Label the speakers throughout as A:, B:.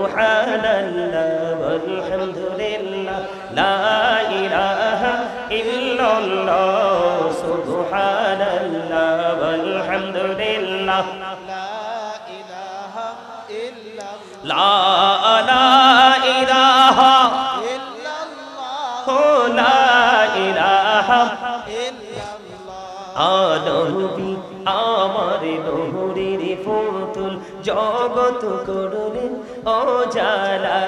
A: সুবহানাল্লাহ, আলহামদুলিল্লাহ, লা ইলাহা ইল্লাল্লাহ, সুবহানাল্লাহ, আলহামদুলিল্লাহ। লা লা ইলাহা হো লা ইলাহা আনবী আমার নহরির ফুতুল জগত ও জালা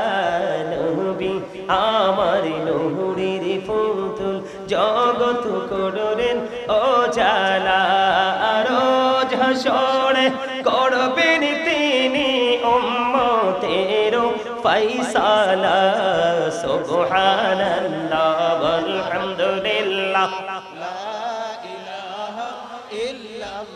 A: নবী আমার নহরির ফুতুল জগত করলেন। ও জালা রোজ হাসরে করবেন তিনি উম্মতের ফৈসালা সুবহানাল্লাহ আলহামদুলিল্লাহ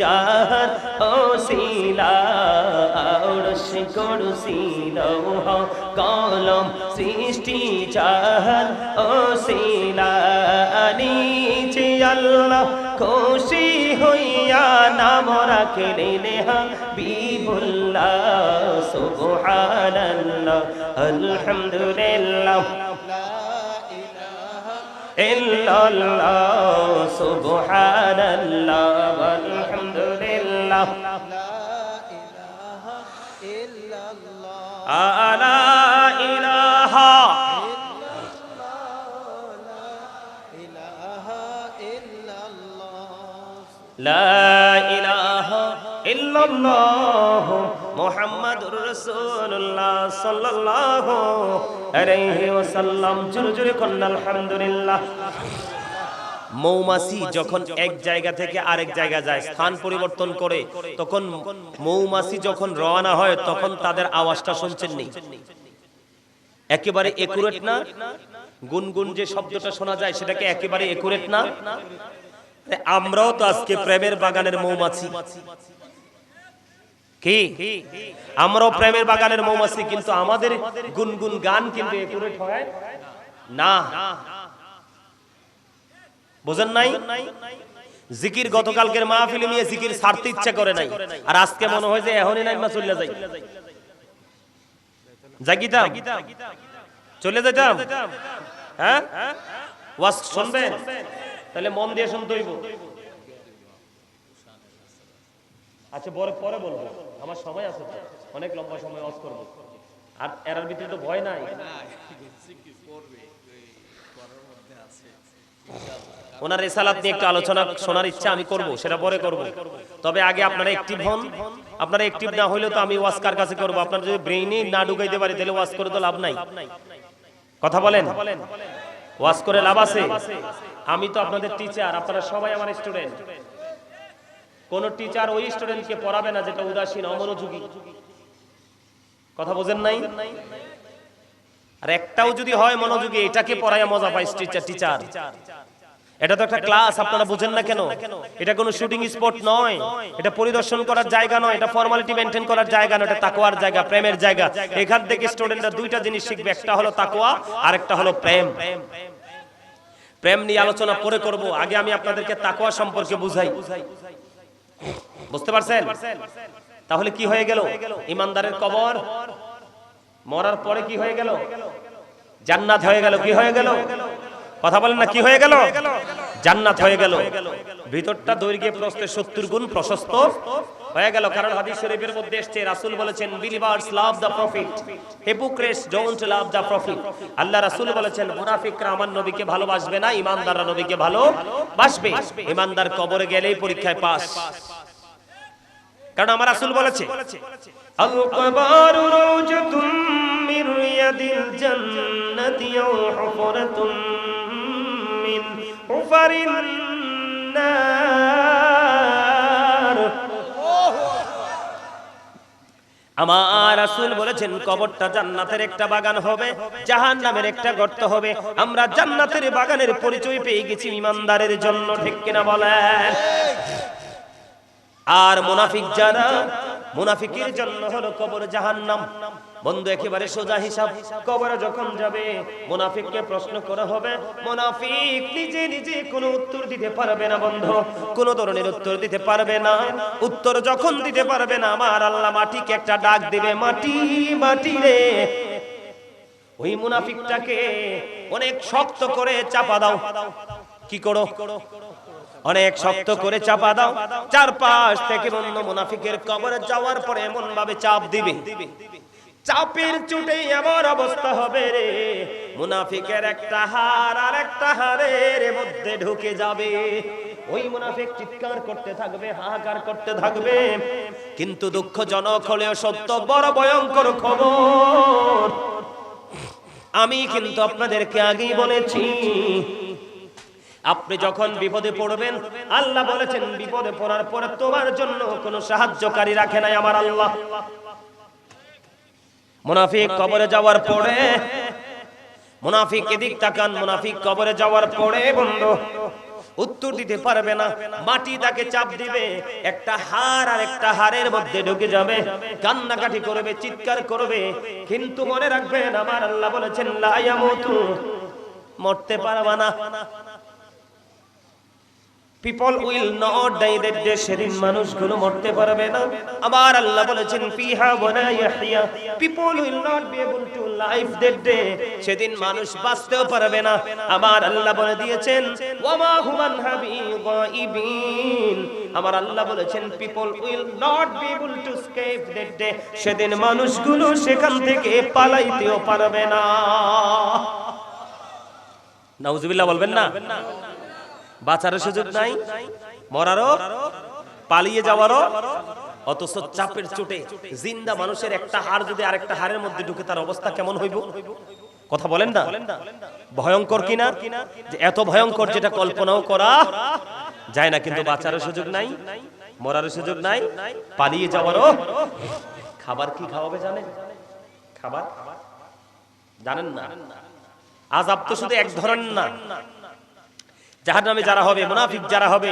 A: যাহার ওসিলা আরশ কুরসি লৌহ কলম সৃষ্টি যাহার ওসিলা নিচে আল্লাহ খুশি হইয়া নাম রাখলেন হাবিবুল্লাহ, সুবহানাল্লাহ, আলহামদুলিল্লাহ। ইল্লাল্লাহ, সুবহানাল্লাহ লা ইলাহা ইল্লাল্লাহ মুহাম্মাদুর রাসূলুল্লাহ সাল্লাল্লাহু আলাইহি ওয়াসাল্লাম জোরে জোরে কন্না আলহামদুলিল্লাহ। মৌমাছি যখন এক জায়গা থেকে আরেক জায়গা যায়, স্থান পরিবর্তন করে, তখন মৌমাছি যখন রওনা হয়, তখন তাদের আওয়াজটা শুনছেন নি। একেবারে একুরেট না? গুনগুন যে শব্দটা শোনা যায়, সেটাকে একেবারে একুরেট না? আমরাও তো আজকে প্রেমের বাগানের মৌমাছি। কি? আমরাও প্রেমের বাগানের মৌমাছি, কিন্তু আমাদের গুনগুন গান কিন্তু একুরেট হয়? না। বোঝেন নাই? জিকির গতকালকের মাহফিলে নিয়ে জিকির ছাড়তে ইচ্ছা করে নাই। আর আজকে মনে হয় যে এখনই নাই মা চলে যাই। জাগিতাম? চলে যেতাম? হ্যাঁ? ওয়াজ শুনবেন? তাহলে মন দিয়ে শুনতে হইব। আচ্ছা পরে পরে বলব। আমার সময় আছে অনেক লম্বা সময় ওয়াজ করব। আর এরার ভিতরে তো ভয় নাই। ওনার রেসালাত নিয়ে একটু আলোচনা শোনার ইচ্ছা আমি করব, সেটা পরে করব। তবে আগে আপনারা অ্যাক্টিভ হন। আপনারা অ্যাক্টিভ না হইলে তো আমি ওয়াস্কার কাছে করব? আপনারা যদি ব্রেইনে না ঢুকাইতে পারি, তাহলে ওয়াজ করে তো লাভ নাই। কথা বলেন? ওয়াজ করে লাভ আছে? আমি তো আপনাদের টিচার আপনারা সবাই আমার স্টুডেন্ট কোন টিচার ওই স্টুডেন্টকে পড়াবে না যেটা উদাসীন, অমনোযোগী। কথা বোঝেন নাই? আর একটাও যদি হয় মনোযোগী, এটাকে পড়ায় মজা পায় টিচার টিচার এটা তো একটা ক্লাস আপনারা বুঝেন না কেন? এটা কোনো শুটিং স্পট নয়। এটা পরিদর্শন করার জায়গা নয়, এটা ফর্মালিটি মেনটেন করার জায়গা নয়, এটা তাকওয়ার জায়গা, প্রেমের জায়গা। এখান থেকে স্টুডেন্টরা দুইটা জিনিস শিখবে, একটা হলো তাকওয়া, আর একটা হলো প্রেম। প্রেম নিয়ে আলোচনা পরে করব, আগে আমি আপনাদেরকে তাকওয়া সম্পর্কে বুঝাই। বুঝতে পারছেন? তাহলে কি হয়ে গেল? ইমানদারের কবর মরার পরে কি হয়ে গেল? জান্নাত হয়ে গেল, কি হয়ে গেল? কথা বলেন না, কি হয়ে গেল? জান্নাত হয়ে গেল। ভিতরটা দৈর্ঘ্যে প্রস্থে সত্তর গুণ প্রশস্ত হয়ে গেল, কারণ হাদিস শরীফের মধ্যে এসছে, রাসূল বলেছেন believers love the prophet hypocrites don't love the prophet আল্লাহ রাসূল বলেছেন, মুনাফিকরা আমার নবীকে ভালোবাসবে না, ইমানদাররা নবীকে ভালোবাসবে। ইমানদার কবরে গেলেই পরীক্ষায় পাস কারণ আমার রাসূল বলেছে আমার আমার রাসূল বলেছেন কবরটা জান্নাতের একটা বাগান হবে জাহান্নামের একটা গর্ত হবে। আমরা জান্নাতের বাগানের পরিচয় পেয়ে গেছি ইমানদারের জন্য ঠিক কিনা বলেন? আর মুনাফিক যারা, মুনাফিকের জন্য হলো কবর জাহান্নাম। বন্ধু, একেবারে সোজা হিসাব, কবরে যখন যাবে, মুনাফিককে প্রশ্ন করা হবে, মুনাফিক নিজে নিজে কোনো উত্তর দিতে পারবে না বন্ধু, কোনো ধরনের উত্তর দিতে পারবে না। উত্তর যখন দিতে পারবে না, আমার আল্লাহ মাটিকে একটা ডাক দিবে, মাটি মাটি রে। ওই মুনাফিকটাকে অনেক শক্ত করে চাপা দাও। কি করো? অনেক শক্ত করে চাপা দাও। চারপাশ থেকে বন্ধ মুনাফিকের কবরে যাওয়ার পরে এমন ভাবে চাপ দিবে। চাপের চুটে এমন অবস্থা হবে রে। মুনাফিকের একটা হার আর একটা হারের মধ্যে ঢুকে যাবে। ওই মুনাফিক চিৎকার করতে থাকবে, হাহাকার করতে থাকবে। কিন্তু দুঃখজনক হলেও সত্য, বড় ভয়ঙ্কর খবর। আমি কিন্তু আপনাদেরকে আগেই বলেছি আপনি যখন বিপদে পড়বেন, আল্লাহ বলেছেন, বিপদে পড়ার পরে তোমার জন্য কোনো সাহায্যকারী রাখে নাই আমার আল্লাহ। মুনাফিক কবরে যাওয়ার পরে, মুনাফিক এদিক তাকান, মুনাফিক কবরে যাওয়ার পরে বন্ধু, উত্তর দিতে পারবে না, মাটি তাকে চাপ দিবে, একটা হার আর একটা হারের মধ্যে ঢুকে যাবে, কান্নাকাটি করবে, চিৎকার করবে, কিন্তু মনে রাখবেন, আমার আল্লাহ বলেছেন লায়ামুতু মরতে পারবা না। People will not die that day সেদিন মানুষগুলো মরতে পারবে না। আবার আল্লাহ বলেছেন, ফিহা ওয়ালা ইয়াহইয়া। People will not be able to life that day সেদিন মানুষ বাঁচতেও পারবে না। আবার আল্লাহ বলে দিয়েছেন ওয়ামা হুমান হাবি গাইবিন আমার আল্লাহ বলেছেন people will not be able to escape that day সেদিন মানুষগুলো সেখান থেকে পালাইতেও পারবে না। নাউজুবিল্লাহ বলবেন না? বাঁচারও সুযোগ নাই মরারও পালিয়ে যাওয়ারও। অথচ চাপের চোটে জিন্দা মানুষের একটা হাড় যদি আরেকটা হাড়ের মধ্যে ঢুকে তার অবস্থা কেমন হইব? কথা বলেন না? ভয়ঙ্কর কিনা? এত ভয়ঙ্কর যেটা কল্পনাও করা যায় না কিন্তু বাঁচারও সুযোগ নাই মরারও সুযোগ নাই পালিয়ে যাওয়ারও। খাবার কি খাওয়াবে জানেন? খাবার? জানেন না? আজাব তো শুধু এক ধরনের না। জাহান্নামে যারা হবে, মুনাফিক যারা হবে,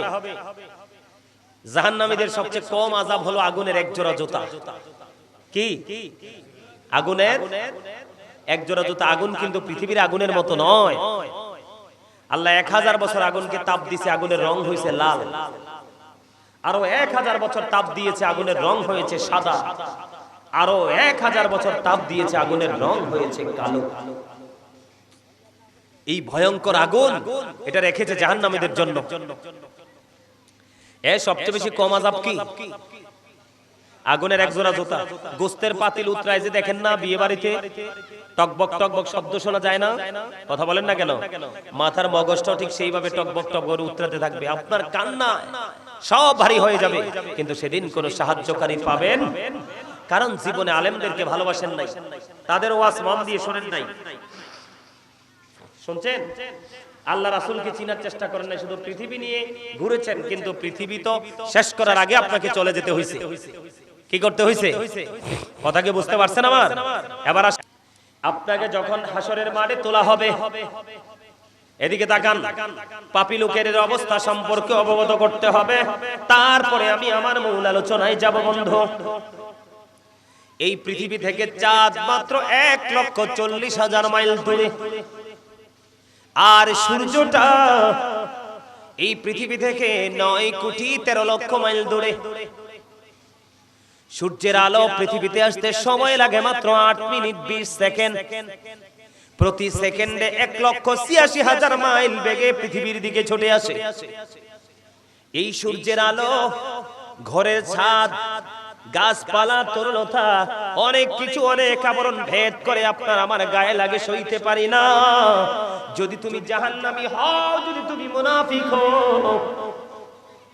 A: জাহান্নামীদের সবচেয়ে কম আজাব হলো আগুনের এক জোড়া জুতা। কি? আগুনের? এক জোড়া জুতা আগুন কিন্তু পৃথিবীর আগুনের মতো নয়। আল্লাহ এক হাজার বছর আগুনকে তাপ দিছে, আগুনের রং হয়েছে লাল। আরও এক হাজার বছর তাপ দিয়েছে, আগুনের রং হয়েছে সাদা। আরও এক হাজার বছর তাপ দিয়েছে, আগুনের রং হয়েছে কালো। এই ভয়ঙ্কর আগুন এটা রেখেছে জাহান্নামীদের জন্য। এ সবচেয়ে বেশি কম আজাব কি? আগুনের এক জোড়া জোতা। গোস্তের পাতিল উতরায় যে দেখেন না বিয়ে বাড়িতে, টকবক টকবক শব্দ শোনা যায় না? কথা বলেন না কেন? মাথার মগজটাও ঠিক সেইভাবে টকবক টক করে উতরাতে থাকবে। আপনার কান্না সব ভারী হয়ে যাবে। কিন্তু সেদিন কোনো সাহায্যকারী পাবেন? কারণ জীবনে আলেমদেরকে ভালোবাসেন নাই। তাদের ওয়াজ মন দিয়ে শোনেন নাই। শুনছেন? আল্লাহ রাসুলকে চিনার চেষ্টা করেন না শুধু পৃথিবী নিয়ে ঘুরেছেন, কিন্তু পৃথিবী তো শেষ করার আগে আপনাকে চলে যেতে হয়েছে কি করতে হয়েছে কথা কি বুঝতে পারছেন আমার? এবার আপনাকে যখন হাসরের মাঠে তোলা হবে, এদিকে তাকান। পাপি লোকের অবস্থা সম্পর্কে অবগত করতে হবে। তারপরে আমি আমার মূল আলোচনায় যাব বন্ধু। এই পৃথিবী থেকে চাঁদ মাত্র এক লক্ষ চল্লিশ হাজার মাইল দূরে। আর সূর্যটা এই পৃথিবী থেকে নয় কোটি তেরো লক্ষ মাইল দূরে। সূর্যের আলো পৃথিবীতে আসতে সময় লাগে মাত্র আট মিনিট বিশ সেকেন্ড। প্রতি সেকেন্ডে এক লক্ষ ছিয়াশি হাজার মাইল বেগে পৃথিবীর দিকে ছুটে আসে। এই সূর্যের আলো ঘরের ছাদ গাছপালা, তরুণতা, অনেক কিছু, অনেক আবরণ ভেদ করে আপনার আমার গায়ে লাগে সইতে পারি না। যদি তুমি জাহান্নামী হও, যদি তুমি মুনাফিক হও,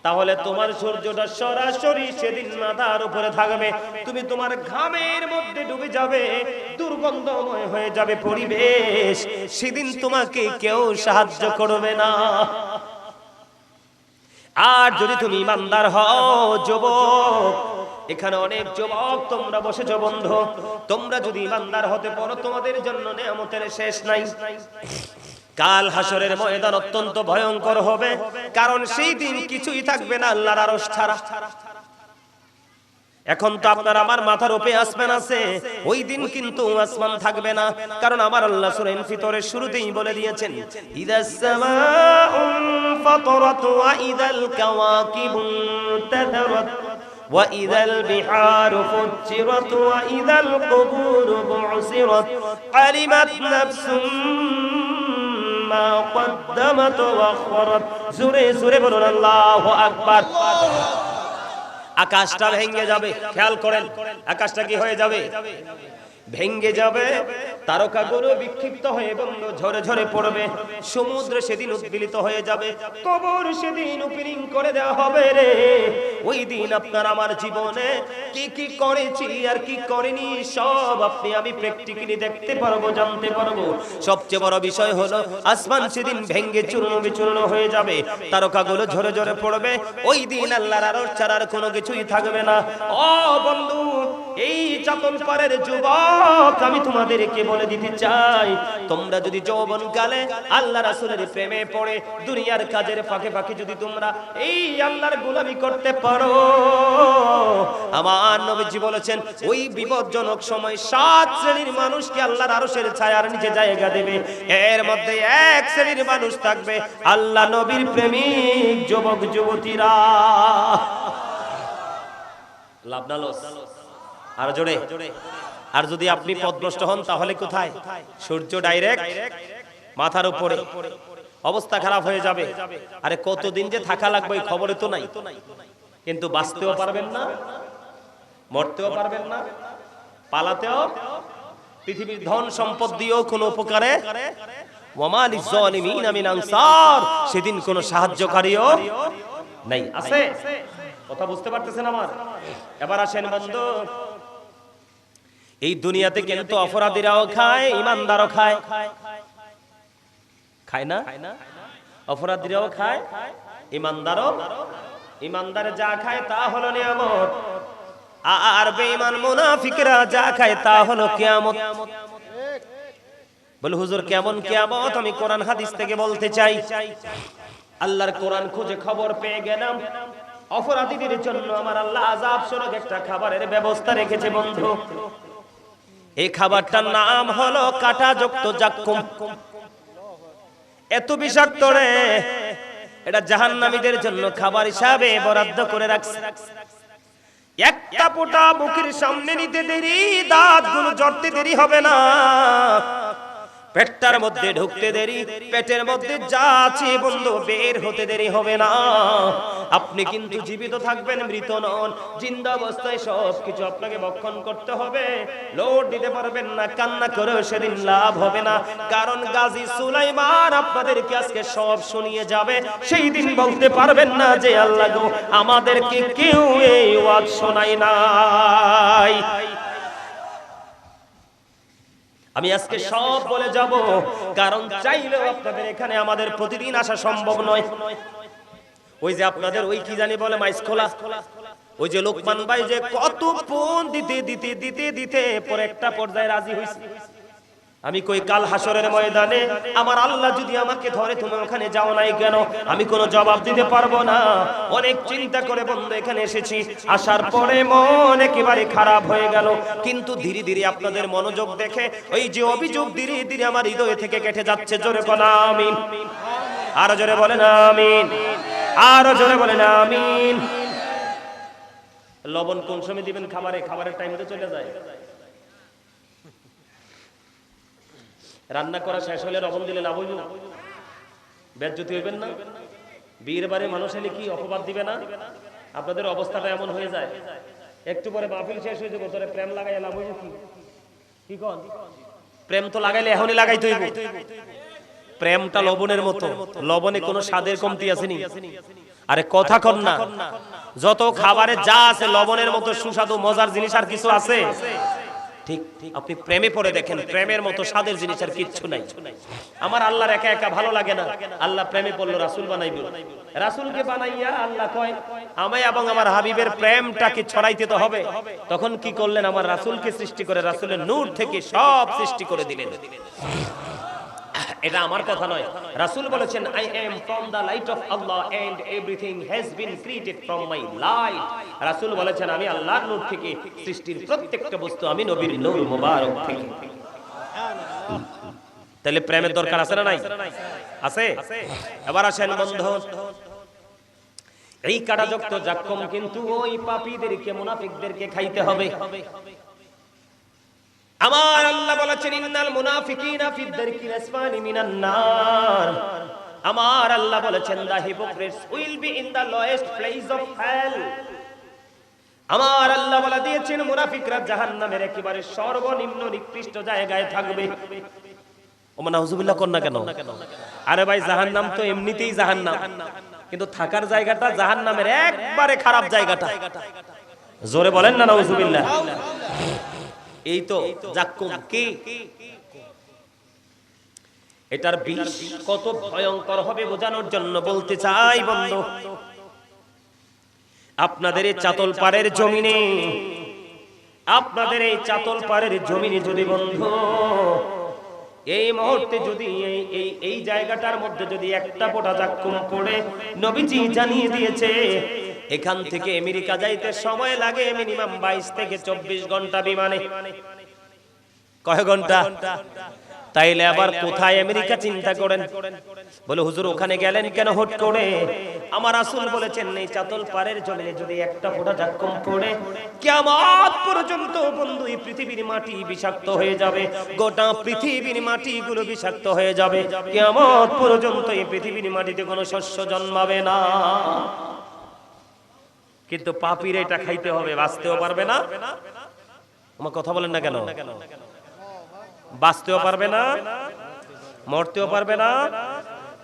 A: তাহলে তোমার সূর্যটা সরাসরি সেদিন মাথার উপরে থাকবে। তুমি তোমার ঘামের মধ্যে ডুবে যাবে, দুর্গন্ধময় হয়ে যাবে পরিবেশ। সেদিন তোমাকে কেউ সাহায্য করবে না। আর যদি তুমি ইমানদার হও, যুবক এখানে অনেক যুবক, তোমরা বসেছো বন্ধু। তোমরা যদি ইমানদার হতে পারো, তোমাদের জন্য নেয়ামতের শেষ নাই। কাল হাসরের ময়দান অত্যন্ত ভয়ঙ্কর হবে, কারণ সেই দিন কিছুই থাকবে না আল্লাহর আরশ ছাড়া। এখন তো আপনার আমার মাথার উপরে আসবেন আছে। ওই দিন কিন্তু আসমান থাকবে না, কারণ আমার আল্লাহ সূরা ফিতরের শুরুতেই বলে দিয়েছেন ইদাস وإذا البحار فجرت وإذا القبور بعثرت علمت نفس ما قدمت وأخرت زوري زوري بلون الله أكبر আকাশটা ভেঙে যাবে খেয়াল করেন আকাশটা কি হয়ে যাবে ভেঙ্গে যাবে। তারকাগুলো বিক্ষিপ্ত হয়ে বন্ধ ঝরে ঝরে পড়বে। সমুদ্র সেদিন উদ্বিলিত হয়ে যাবে। কবর সেদিন উপিরিং করে দেওয়া হবে রে। ওই দিন আপনার আমার জীবনে কি কি করেছি আর কি করিনি, সব আপনি আমি প্র্যাকটিক্যালি দেখতে পারব, জানতে পারব। সবচেয়ে বড় বিষয় হলো, আসমান সেদিন ভেঙ্গে চূর্ণ বিচূর্ণ হয়ে যাবে। তারকাগুলো ঝরে ঝরে পড়বে। ওই দিন আল্লাহর আরশ ছাড়ার কোনো কিছুই থাকবে না। ও বন্ধু, এই চাতন পারের যুবক আমি তোমাদেরকে বলে দিতে চাই। তোমরা যদি যৌবন কালে আল্লাহ রাসূলের প্রেমে পড়ে, দুনিয়ার কাজের ফাঁকে ফাঁকে যদি তোমরা এই আল্লাহর গোলামি করতে পারো। আমার নবীজি বলেছেন, ওই বিপজ্জনক সময় সাত শ্রেণির মানুষকে আল্লাহর আরশের ছায়ার নিচে জায়গা দেবে। এর মধ্যে এক শ্রেণির মানুষ থাকবে আল্লাহ নবীর প্রেমিক যুবক, যুবতীরা। লাভ না, লস? আর জোরে? আর যদি আপনি পদভ্রষ্ট হন, তাহলে কোথায়? সূর্য ডাইরেক্ট মাথার উপরে। অবস্থা খারাপ হয়ে যাবে। আরে কতদিন যে থাকা লাগবে খবরে তো নাই। কিন্তু বাঁচতেও পারবেন না, মরতেও পারবেন না, পালাতেও। পৃথিবীর ধন সম্পদ দিয়েও কোনো উপকারে। সেদিন কোনো সাহায্যকারীও নাই। আছে? কথা বুঝতে পারতেছেন আমার? এবার আসেন বন্ধু। এই দুনিয়াতে কিন্তু অপরাধীরাও খায়, ইমানদারও খায়। খায় না? অপরাধীরাও খায়, ইমানদারও। ইমানদার যা খায় তা হলো নিয়ামত। আর বেঈমান মুনাফিকরা যা খায় তা হলো কিয়ামত। বলে, হুজুর, কেমন কিয়ামত? আমি কোরআন হাদিস থেকে বলতে চাই। আল্লাহর কোরআন খুঁজে খবর পেয়ে গেলাম। অপরাধীদের জন্য আমার আল্লাহ আজাব স্বরূপ একটা খাবারের ব্যবস্থা রেখেছে, বন্ধু। এই খাবারটার নাম হলো কাটা যুক্ত জাক্কুম। এত বিষাক্ত রে। এটা জাহান্নামীদের জন্য খাবার হিসাবে বরাদ্দ করে রাখছে। একটা পোটা মুখের সামনে নিতে দেরি দাঁতগুলো জড়তে দেরি হবে না। পেটটার মধ্যে ঢুকতে দেরি, পেটের মধ্যে যা আছে বন্ধু, বের হতে দেরি হবে না। আপনি কিন্তু জীবিত থাকবেন, মৃত নন। জিন্দা অবস্থায় সব কিছু আপনাকে ভক্ষণ করতে হবে। লোড দিতে পারবেন না, কান্না করেও সেদিন লাভ হবে না। কারণ গাজী সুলাইমান আপনাদেরকে আজকে সব শুনিয়ে যাবে। সেই দিন বলতে পারবেন না যে, আল্লাহ গো, আমাদেরকে কেউ এই ওয়াজ শোনায় নাই। আমি আজকে সব বলে যাব, কারণ চাইলেও আপনাদের এখানে আমাদের প্রতিদিন আসা সম্ভব নয়। ওই যে আপনাদের ওই কি জানি বলে মাইস খোলা ওই যে লোকমান ভাই যে কত ফোন দিতে দিতে দিতে দিতে পরে একটা পর্যায়ে রাজি হইছে। আমি কই কাল হাসরের ময়দানে? আমার আল্লাহ যদি আমাকে ধরে, তুমি ওখানে যাও নাই কেন? আমি কোনো জবাব দিতে পারব না। অনেক চিন্তা করে বন্ধু, এখানে এসেছি। আসার পরে মন একেবারে খারাপ হয়ে গেল। কিন্তু ধীরে ধীরে আপনাদের মনোযোগ দেখে, ওই যে অভিযোগ ধীরে ধীরে আমার হৃদয় থেকে কেটে যাচ্ছে। জোরে বলা, আমিন। আরও জোরে বলেন, আমিন। আরও জোরে বলেন, আমিন। লবণ কোন সময় দিবেন? খাবারে, খাবারের টাইম তো চলে যায়। রান্না করা শেষ হলে লবণ দিলে লাভ হইব বেজ্জতি হইবেন না। বিয়ের বারে মানুষ এলে কি অপবাদ দিবে না? আপনাদের অবস্থাটা এমন হয়ে যায়। একটু পরে মাহফিল শেষ হয়ে যাব, তোরে প্রেম লাগাই লাভ হইব কি? কি কন? প্রেম তো লাগাইলে এখনই লাগাইতে হইব। প্রেমটা লবণের মতো। লবণে কোনো স্বাদের কমতি আসেনি আরে কথা কন না। যত খাবারে যা আছে লবণের মতো সুস্বাদু, মজার জিনিস আর কিছু আছে? ঠিক আপনি প্রেমে পড়ে দেখেন, প্রেমের মতো স্বাদের জিনিস আর কিচ্ছু নাই। আমার আল্লাহর একা একা ভালো লাগে না। আল্লাহ প্রেমে পড়ল, রাসুল বানাইব রাসুলকে বানাইয়া আল্লাহ কয়, আমায় এবং আমার হাবিবের প্রেমটাকে ছড়াইতে তো হবে। তখন কি করলেন? আমার রাসুলকে সৃষ্টি করে, রাসুলের নূর থেকে সব সৃষ্টি করে দিলেন। এটা আমার কথা নয়। রাসূল বলেছেন I am from the light of Allah and everything has been created from my light রাসূল বলেছেন, আমি আল্লাহর নূর থেকে সৃষ্টির প্রত্যেকটা বস্তু আমি নবীর নূর মোবারক থেকে। তাহলে প্রেমের দরকার আছে না নাই? আছে? এবার আসেন বন্ধু। এই কাটাযুক্ত জাক্কম কিন্তু ওই পাপীদেরকে, মুনাফিকদেরকে খাইতে হবে। আমার আল্লাহ বলেছেন, ইন্নাল মুনাফিকিনা ফি দারকিল আসফালি মিনান নার। আমার আল্লাহ বলেছেন the hypocrites will be in the lowest place of hell. আমার আল্লাহ বলে দিয়েছেন, মুনাফিকরা জাহান্নামের একেবারে সর্বনিম্ন নিকৃষ্ট জায়গায় থাকবে। ওমা নাউজুবিল্লাহ, কর না কেন? আরে ভাই, জাহান্নাম তো এমনিতেই জাহান্নাম। কিন্তু থাকার জায়গাটা জাহান্নামের একবারে খারাপ জায়গাটা। জোরে বলেন না, নাউজুবিল্লাহ। এই তো জাক্কুম কি? এটার বিষ কত ভয়ঙ্কর হবে বোঝানোর জন্য বলতে চাই, বন্ধু। আপনাদের এই চাতল পাড়ের জমিনে, আপনাদের এই চাতল পাড়ের জমিনে যদি বন্ধু, এই মুহূর্তে যদি এই এই জায়গাটার মধ্যে যদি একটা ফোঁটা জাক্কুম পড়ে, নবীজি জানিয়ে দিয়েছে এখান থেকে আমেরিকা যাইতে সময় লাগে মিনিমাম বাইশ থেকে চব্বিশ ঘণ্টা বিমানে। কয় ঘণ্টা? তাইলে আবার কোথায় আমেরিকা চিন্তা করেন? বলে, হুজুর, ওখানে গেলেন কেন হট করে? আমার আসল বলেছেন, এই চাতল পারের জমিনে যদি একটা ফোঁটা জাক্কম পড়ে, কিয়ামত পর্যন্ত বন্ধু, এই পৃথিবীর মাটি বিষাক্ত হয়ে যাবে। গোটা পৃথিবীর মাটিগুলো বিষাক্ত হয়ে যাবে। কিয়ামত পর্যন্ত এই পৃথিবীর মাটিতে কোনো শস্য জন্মাবে না। কিন্তু পাপির এটা খাইতে হবে, বাঁচতেও পারবে না। আমার কথা বলেন না কেন? বাঁচতেও পারবে না, মরতেও পারবে না,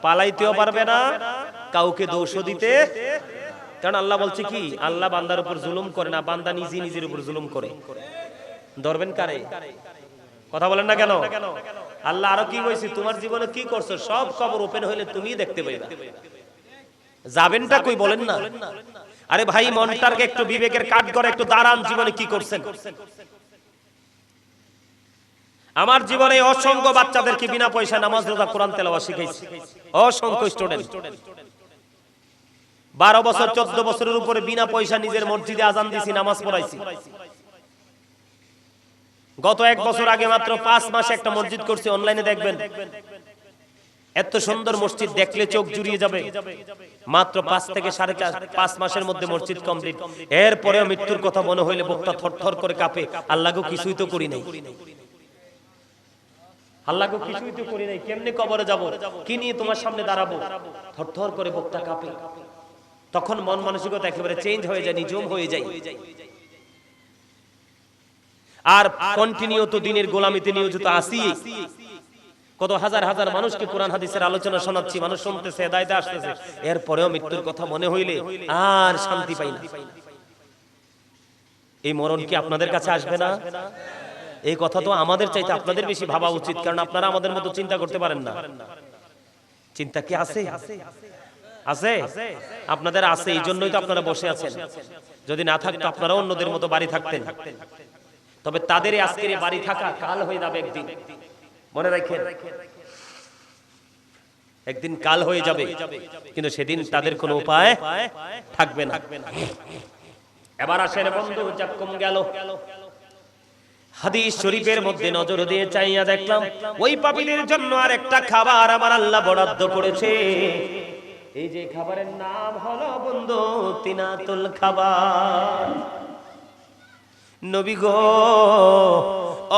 A: পালাইতেও পারবে না, কাউকে দোষ দিতে। কারণ আল্লাহ বলছে কি, আল্লাহ বান্দার উপর জুলুম করে না, বান্দা নিজে নিজের উপর জুলুম করে। ধরবেন কারে? কথা বলেন না কেন? আল্লাহ আরও কি বলছি, তোমার জীবনে কি করছ? সব খবর ওপেন হইলে তুমি দেখতে পাইবা। যাবেনটা কই বলেন না? আরে ভাই মনটারকে একটু বিবেকের কাঠ করে একটু দাঁড়ান জীবনে কি করছেন? আমার জীবনে অসংখ্য বাচ্চাদেরকে বিনা পয়সা নামাজ রোজা কোরআন তেলাওয়া শিখাইছি। অসংখ্য স্টুডেন্ট বারো বছর চোদ্দ বছরের উপরে বিনা পয়সা নিজের মসজিদে আজান দিছি নামাজ পড়াইছি। গত এক বছর আগে মাত্র পাঁচ মাসে একটা মসজিদ করছি অনলাইনে দেখবেন। এত সুন্দর মসজিদ দেখলে চোখ জুড়িয়ে যাবে। মাত্র পাঁচ থেকে সাড়ে চার পাঁচ মাসের মধ্যে মসজিদ কমপ্লিট এরপরেও মৃত্যুর কথা মনে হইলে বুকটা থরথর করে কাঁপে। আল্লাহকে কিছুই তো করি নাই। কিছুই তো করি নাই। কেমনে কবরে যাব? কি নিয়ে তোমার সামনে দাঁড়াবো? থরথর করে কাঁপে। তখন মন মানসিকতা একেবারে চেঞ্জ হয়ে যায় নিজম হয়ে যায়। আর কন্টিনিউ তো দিনের গোলামিতে নিয়োজিত আসি কত হাজার হাজার মানুষকে কোরআন হাদিসের আলোচনা শোনাচ্ছি, মানুষ শুনতেছে, হেদায়েতে আসতেছে। এরপরেও মৃত্যুর কথা মনে হইলে আর শান্তি পাই না। এই মরণ কি আপনাদের কাছে আসবে না? এই কথা তো আমাদের চাইতে আপনাদের বেশি ভাবা উচিত, কারণ আপনারা আমাদের মতো চিন্তা করতে পারেন না। চিন্তা কি আছে? আছে? আপনাদের আছে, এই জন্যই তো আপনারা বসে আছেন। যদি না থাকতো আপনারা অন্যদের মতো বাড়ি থাকতেন। তবে তাদের আজকের বাড়ি থাকা কাল হয়ে যাবে একদিন। মনে রাখেন, একদিন কাল হয়ে যাবে, কিন্তু সেদিন তাদের কোনো উপায় থাকবে না। এবার আসেন বন্ধু যাক্কুম গেল। হাদিস শরীফের মধ্যে নজর দিয়ে চাইয়া দেখলাম, ওই পাপিলের জন্য আর একটা খাবার আমার আল্লাহ বরাদ্দ করেছে। এই যে খাবারের নাম হলো বন্ধু, তিনাতুল খাবার। নবী গো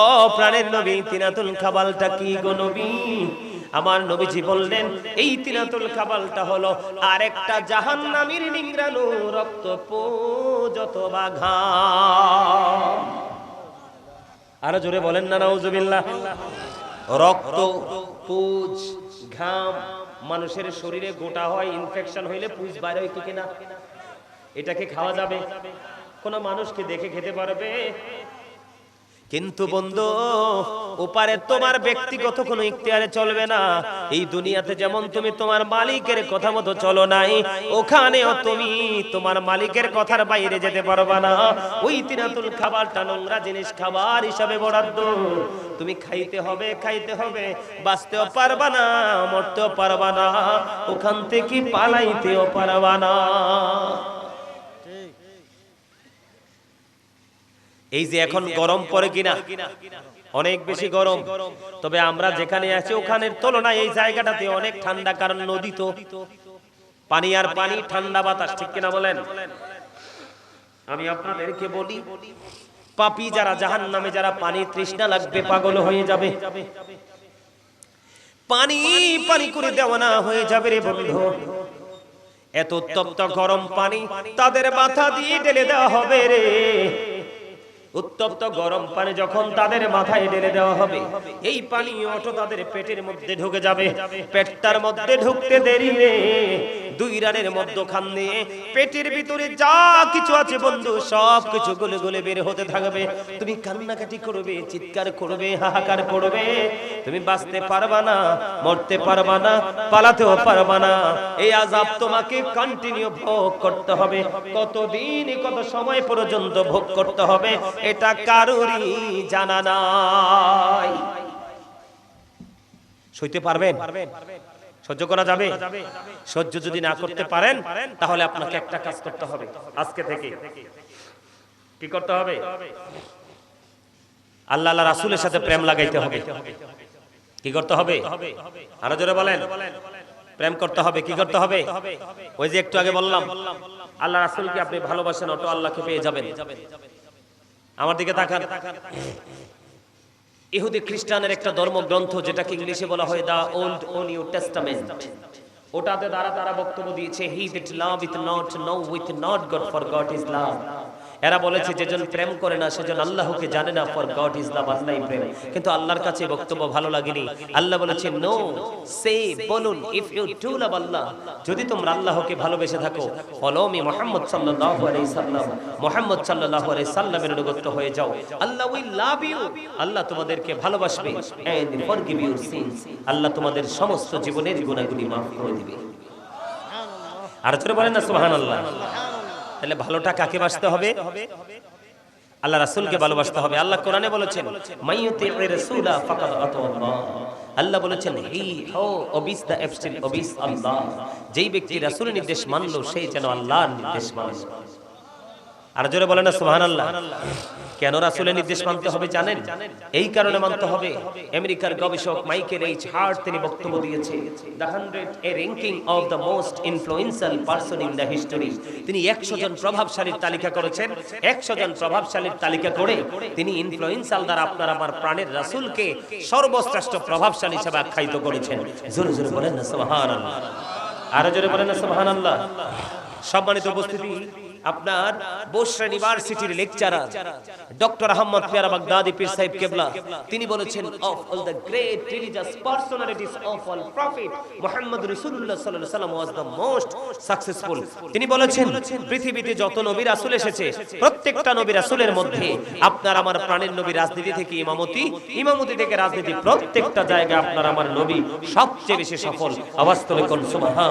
A: ও প্রাণের নবী, তিনাতুল খাবালটা কি গো নবী? আমার নবীজি বললেন, এই তিনাতুল খাবালটা হলো আরেকটা জাহান্নামীর নিংরানো রক্ত যত বাঘা আরও জোরে বলেন না, নাউজুবিল্লাহ। রক্ত পুজ ঘাম মানুষের শরীরে গোটা হয় ইনফেকশন হইলে পুজ বাইরে হইতো কিনা? এটাকে খাওয়া যাবে। কোন মানুষকে দেখে খেতে পারবে? কিন্তু বন্ধু, ওপারে তোমার ব্যক্তিগত কোনো ইখতিয়ারে চলবে না। এই দুনিয়াতে যেমন তুমি তোমার মালিকের কথা মতো চলো নাই, ওখানেও তুমি তোমার মালিকের কথার বাইরে যেতে পারবা না। ওই তিনাতুল খাবারটা নোংরা জিনিস খাবার হিসাবে বরাদ্দ। তুমি খাইতে হবে খাইতে হবে, বাঁচতেও পারবা না, মরতেও পারবা না, ওখান থেকে পালাইতেও পারবা না। এই যে এখন গরম পড়ে কিনা? অনেক বেশি গরম। তবে আমরা যেখানে আছি, ওখানের তুলনায় এই জায়গাটাতে অনেক ঠান্ডা, কারণ নদী তো। পানি আর পানি, ঠান্ডা বাতাস, ঠিক কিনা বলেন? আমি আপনাদেরকে বলি, পাপি যারা জাহান নামে যারা পানি তৃষ্ণা লাগবে, পাগল হয়ে যাবে। পানি পানি করে দেওয়া না হয়ে যাবে রে বন্ধু। এত উত্তপ্ত গরম পানি তাদের মাথা দিয়ে ঢেলে দেওয়া হবে রে। উত্তপ্ত গরম পানি যখন তাদের মাথায় ঢেলে দেওয়া হবে, এই পানি অটো তাদের পেটের মধ্যে ঢুকে যাবে। পেটটার মধ্যে ঢুকতে দেরি রে। দুই রানের মধ্যখান দিয়ে পেটের ভিতরে যা কিছু আছে বন্ধু, সব কিছু গলে গলে বের হতে থাকবে। তুমি কান্নাকাটি করবে, চিৎকার করবে, হাহাকার করবে। তুমি বাঁচতে পারবা না, মরতে পারবা না, পালাতেও পারবা না। এই আজাব তোমাকে কন্টিনিউ ভোগ করতে হবে। কতদিন, কত সময় পর্যন্ত ভোগ করতে হবে? এটা কারোরই জানা নাই। সইতে পারবেন? সহ্য করা যাবে? সহ্য যদি না করতে পারেন, তাহলে আপনাকে একটা কাজ করতে হবে আজকে থেকে। কি করতে হবে? আল্লাহ আল্লাহ রাসূলের সাথে প্রেম লাগাইতে হবে। কি করতে হবে? আরও জোরে বলেন। প্রেম করতে হবে, কি করতে হবে? ওই যে একটু আগে বললাম, আল্লাহ রাসূলকে আপনি ভালোবাসেন, অটো আল্লাহকে পেয়ে যাবেন। আমার দিকে তাকান। ইহুদি খ্রিস্টানের একটা ধর্মগ্রন্থ যেটাকে ইংলিশে বলা হয় দা ওল্ড ও নিউ টেস্টামেন্ট। ওটাতে দ্বারা তারা বক্তব্য দিয়েছে he that love with not know with not God for God is love এরা বলেছে, যেজন প্রেম করে না, সেজন আল্লাহকে জানে না ফর গড ইজ লাভ আল্লাহই প্রেম। কিন্তু আল্লাহর কাছে বক্তব্য ভালো লাগেনি। আল্লাহ বলেছে নো সে বলুন if you do love Allah যদি তোমরা আল্লাহকে ভালোবেসে থাকো ফলো মি মুহাম্মদ সাল্লাল্লাহু আলাইহি সাল্লাম। মুহাম্মদ সাল্লাল্লাহু আলাইহি সাল্লামের অনুগত হয়ে যাও। আল্লাহ উইল লাভ ইউ আল্লাহ তোমাদেরকে ভালোবাসবে এন্ড ফরগিভ ইউর সিনস আল্লাহ তোমাদের সমস্ত জীবনের গুনাহগুলি মাফ করে দিবে। আর জোরে বলেন না, সুবহানাল্লাহ। তাহলে ভালোটা কাকে বাসতে হবে? আল্লাহ রাসুলকে ভালোবাসতে হবে। আল্লাহ কোরআনে বলেছেন রাসূলা আল্লাহ বলেছেন আল্লাহ। যেই ব্যক্তি রাসূলের নির্দেশ মানলো সেই যেন আল্লাহ নির্দেশ মানলো আর জোরে বলে না, সুবহানাল্লাহ। কেন রাসূলের নির্দেশ মানতে হবে জানেন? এই কারণে মানতে হবে। আমেরিকার গবেষক মাইকেল এইচ হার্ট তিনি বক্তব্য দিয়েছে the hundred a ranking of the most influential person in the history. তিনি একশো জন প্রভাবশালীর তালিকা করেছেন, একশো জন প্রভাবশালীর তালিকা করে তিনি ইনফ্লুয়েন্সাল দ্বারা আপনার আমার প্রাণের রাসূলকে সর্বশ্রেষ্ঠ প্রভাবশালী হিসেবে আখ্যায়িত করেছেন। জোরে জোরে বলেন না, সুবহানাল্লাহ। আরও জোরে বলেন না, সুবহানাল্লাহ। সম্মানিত উপস্থিতি আপনার বসরা ইউনিভার্সিটির লেকচারার ডক্টর আহমদ পিয়ারা বাগদাদি পীর সাহেব কেবলা, তিনি বলেছেন of all the great religious personalities of all prophet Muhammad রাসূলুল্লাহ সাল্লাল্লাহু আলাইহি ওয়াসাল্লাম ওয়াজ দ্য মোস্ট সাকসেসফুল তিনি বলেছেন, পৃথিবীতে যত নবী রাসূল এসেছে, প্রত্যেকটা নবী রাসূলের মধ্যে আপনার আমার প্রাণের নবী রাজনীতি থেকে ইমামতি ইমামতি থেকে রাজনীতি প্রত্যেকটা জায়গায় আপনার আমার নবী সবচেয়ে বেশি সফল। আওয়াজ তুলে কোন সুবহান